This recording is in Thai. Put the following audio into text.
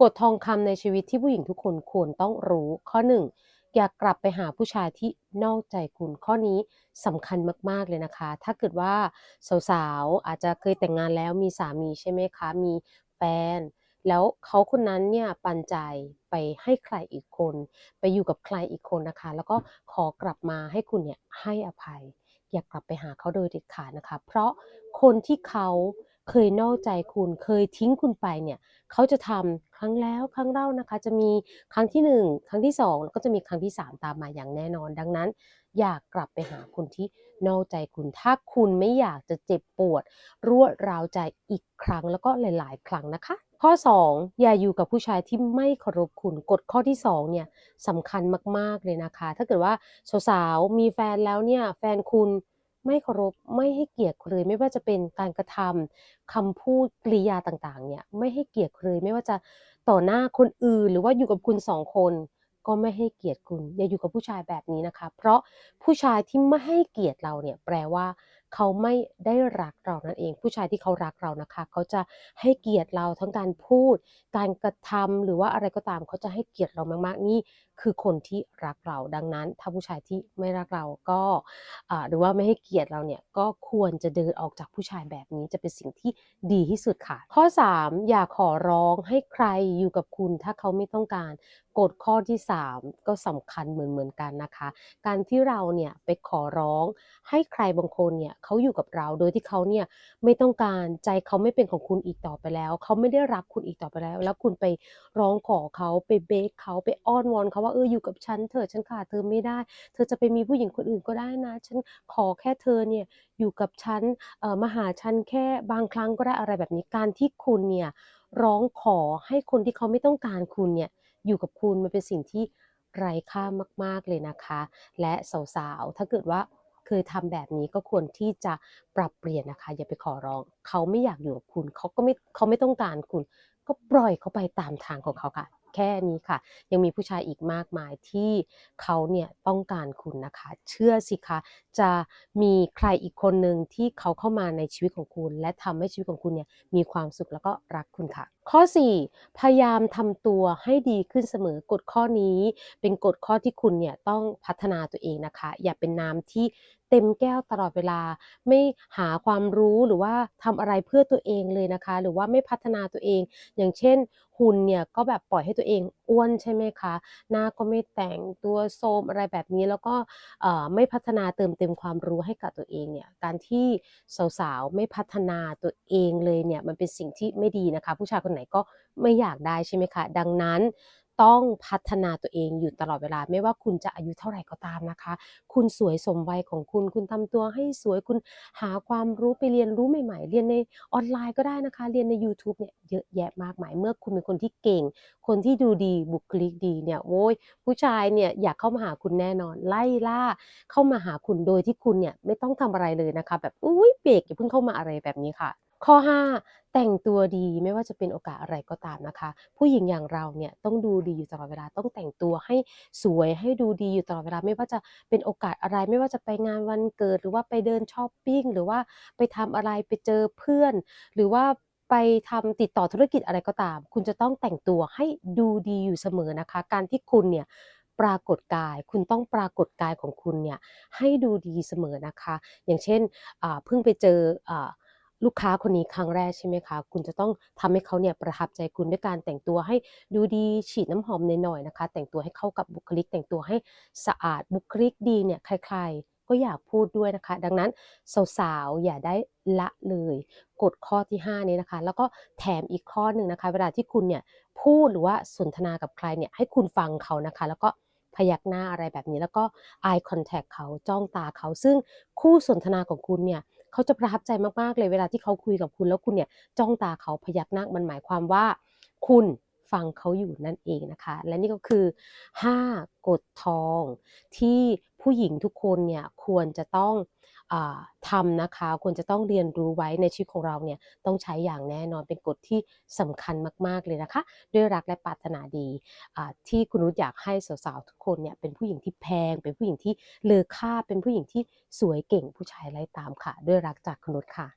กฎทองคำในชีวิตที่ผู้หญิงทุกคนควรต้องรู้ ข้อ 1 อย่ากกลับไปหาผู้ชายที่นอกใจคุณ ข้อนี้สำคัญมากๆเลยนะคะ ถ้าเกิดว่าสาวๆอาจจะเคยแต่งงานแล้วมีสามีใช่ไหมคะ มีแฟน แล้วเขาคนนั้นเนี่ยปันใจไปให้ใครอีกคน ไปอยู่กับใครอีกคนนะคะ แล้วก็ขอกลับมาให้คุณเนี่ยให้อภัย อย่ากลับไปหาเขาโดยเด็ดขาดนะคะ เพราะคนที่เขา เคยนอกใจคุณเคยทิ้งคุณไปเนี่ยเขาจะทำครั้งแล้วครั้งเล่านะคะ จะมีครั้งที่ 1 ครั้งที่2แล้วก็จะมีครั้งที่ 3 ตามมาอย่างแน่นอน ดังนั้น อยากกลับไปหาคนที่นอกใจคุณ ถ้าคุณไม่อยากจะเจ็บปวดรวดราวใจอีกครั้งแล้วก็หลาย ๆ ครั้งนะคะ ข้อ 2 อย่าอยู่กับผู้ชายที่ไม่เคารพคุณกฎข้อที่2เนี่ยสำคัญมากๆเลยนะคะ ถ้าเกิดว่าสาวๆมีแฟนแล้วเนี่ยแฟนคุณ ไม่เคารพไม่ให้เกียรติคุณเลยไม่ว่าจะเป็นการกระทำคำพูดกริยาต่างๆ เนี่ยไม่ให้เกียรติคุณเลยไม่ว่าจะต่อหน้าคนอื่น หรือว่าอยู่กับคุณสองคน ก็ไม่ให้เกียรติคุณอย่าอยู่กับผู้ชายแบบนี้นะคะ เพราะผู้ชายที่ไม่ให้เกียรติเราเนี่ยแปลว่า เขาไม่ได้รักเรานั่นเอง ผู้ชายที่เขารักเรานะคะ เขาจะให้เกียรติเราทั้งการพูด การกระทำหรือว่าอะไรก็ตาม เขาจะให้เกียรติเรามากๆนี่คือคนที่รักเราดังนั้น ถ้าผู้ชายที่ไม่รักเราก็หรือว่าไม่ให้เกียรติเราเนี่ยก็ควรจะเดินออกจากผู้ชายแบบนี้จะเป็นสิ่งที่ดีที่สุดค่ะ ข้อ 3 อย่าขอร้องให้ใครอยู่กับคุณถ้าเขาไม่ต้องการ กฎข้อที่ 3 ก็สำคัญเหมือนๆกันนะคะ การที่เราเนี่ยไปขอร้องให้ใครบางคนเนี่ยเขาอยู่กับเราโดยที่เขาเนี่ยไม่ต้องการใจเขาไม่เป็นของคุณอีกต่อไปแล้ว เขาไม่ได้รักคุณอีกต่อไปแล้ว แล้วคุณไปร้องขอเขาไปเบกเขาไปอ้อนวอนเขาว่า"เอออยู่กับฉันเถอะฉันขาดเธอไม่ได้ เธอจะไปมีผู้หญิงคนอื่นก็ได้นะ ฉันขอแค่เธอเนี่ยอยู่กับฉันมาหาฉันแค่บางครั้งก็ได้"อะไรแบบนี้การที่คุณเนี่ยร้องขอให้คนที่เขาไม่ต้องการคุณเนี่ย อยู่กับคุณมันเป็นสิ่งที่ไร้ค่ามาก ๆเลยนะคะ และสาวๆถ้าเกิดว่าเคยทำแบบนี้ก็ควรที่จะปรับเปลี่ยนนะคะ อย่าไปขอร้อง เขาไม่อยากอยู่กับคุณ เขาก็ไม่เขาไม่ต้องการคุณ ก็ปล่อยเขาไปตามทางของเขาค่ะ แค่นี้ค่ะ ยังมีผู้ชายอีกมากมายที่เขาเนี่ยต้องการคุณนะคะ เชื่อสิคะ จะมีใครอีกคนหนึ่งที่เขาเข้ามาในชีวิตของคุณ และทำให้ชีวิตของคุณเนี่ยมีความสุขแล้วก็รักคุณค่ะ ข้อ 4 พยายามทำตัวให้ดีขึ้นเสมอกฎข้อนี้ เป็นกฎข้อที่คุณเนี่ยต้องพัฒนาตัวเองนะคะ อย่าเป็นน้ำที่ เต็มแก้วตลอดเวลา ไม่หาความรู้หรือว่าทำอะไรเพื่อตัวเองเลยนะคะ หรือว่าไม่พัฒนาตัวเอง อย่างเช่น หุ่นเนี่ยก็แบบปล่อยให้ตัวเองอ้วนใช่ไหมคะ หน้าก็ไม่แต่งตัวโทมอะไรแบบนี้แล้วก็ไม่พัฒนาเติมเต็มความรู้ให้กับตัวเองเนี่ยการที่สาวๆไม่พัฒนาตัวเองเลยเนี่ยมันเป็นสิ่งที่ไม่ดีนะคะ ผู้ชายคนไหนก็ไม่อยากได้ใช่ไหมคะ ดังนั้น ต้องพัฒนาตัวเองอยู่ตลอดเวลา ไม่ว่าคุณจะอายุเท่าไหร่ก็ตามนะคะ คุณสวยสมวัยของคุณ คุณทำตัวให้สวยคุณหาความรู้ไปเรียนรู้ใหม่ ๆ เรียนในออนไลน์ก็ได้นะคะ เรียนในยูทูบเนี่ยเยอะแยะมากมาย เมื่อคุณเป็นคนที่เก่ง คนที่ดูดีบุคลิกดีเนี่ยโอ๊ยผู้ชายเนี่ยอยากเข้ามาหาคุณแน่นอน ไล่ล่า เข้ามาหาคุณโดยที่คุณเนี่ยไม่ต้องทำอะไรเลยนะคะ แบบอุ๊ยเบรกอย่าเพิ่งเข้ามาอะไรแบบนี้ค่ะ ข้อ 5 แต่งตัวดีไม่ว่าจะเป็นโอกาสอะไรก็ตามนะคะ ผู้หญิงอย่างเราเนี่ยต้องดูดีอยู่ตลอดเวลาต้องแต่งตัวให้สวยให้ดูดีอยู่ตลอดเวลาไม่ว่าจะเป็นโอกาสอะไร ไม่ว่าจะไปงานวันเกิดหรือว่าไปเดินชอปปิ้งหรือว่าไปทำอะไรไปเจอเพื่อน หรือว่าไปทำติดต่อธุรกิจอะไรก็ตาม คุณจะต้องแต่งตัวให้ดูดีอยู่เสมอนะคะ การที่คุณเนี่ยปรากฏกาย คุณต้องปรากฏกายของคุณเนี่ยให้ดูดีเสมอนะคะ อย่างเช่นเพิ่งไปเจออ ลูกค้าคนนี้ครั้งแรกใช่ไหมคะ คุณจะต้องทำให้เขาเนี่ยประทับใจคุณด้วยการแต่งตัวให้ดูดีฉีดน้ำหอมหน่อยๆนะคะ แต่งตัวให้เข้ากับบุคลิก แต่งตัวให้สะอาดบุคลิกดีเนี่ยใครๆก็อยากพูดด้วยนะคะ ดังนั้นสาวๆอย่าได้ละเลยกฎข้อที่ 5 นี้นะคะ แล้วก็แถมอีกข้อหนึ่งนะคะ เวลาที่คุณเนี่ยพูดหรือว่าสนทนากับใครเนี่ยให้คุณฟังเขานะคะ แล้วก็พยักหน้าอะไรแบบนี้ แล้วก็ eye contact เขาจ้องตาเขา ซึ่งคู่สนทนาของคุณเนี่ย เขาจะประทับใจมากๆเลยเวลาที่เขาคุยกับคุณแล้วคุณเนี่ยจ้องตาเขาพยักหน้ามันหมายความว่า คุณ ฟังเขาอยู่นั่นเองนะคะ และนี่ก็คือ 5 กฎทองที่ผู้หญิงทุกคนเนี่ยควรจะต้องอทำนะคะควรจะต้องเรียนรู้ไว้ในชีวิตของเราเนี่ยต้องใช้อย่างแน่นอนเป็นกฎที่สำคัญมาก ๆเลยนะคะ ด้วยรักและปรารถนาดีที่คุณนุชอยากให้สาวๆทุกคนเนี่ยเป็นผู้หญิงที่แพง เป็นผู้หญิงที่เลอค่าเป็นผู้หญิงที่สวยเก่งผู้ชายไล่ตามค่ะ ด้วยรักจากคุณนุชค่ะ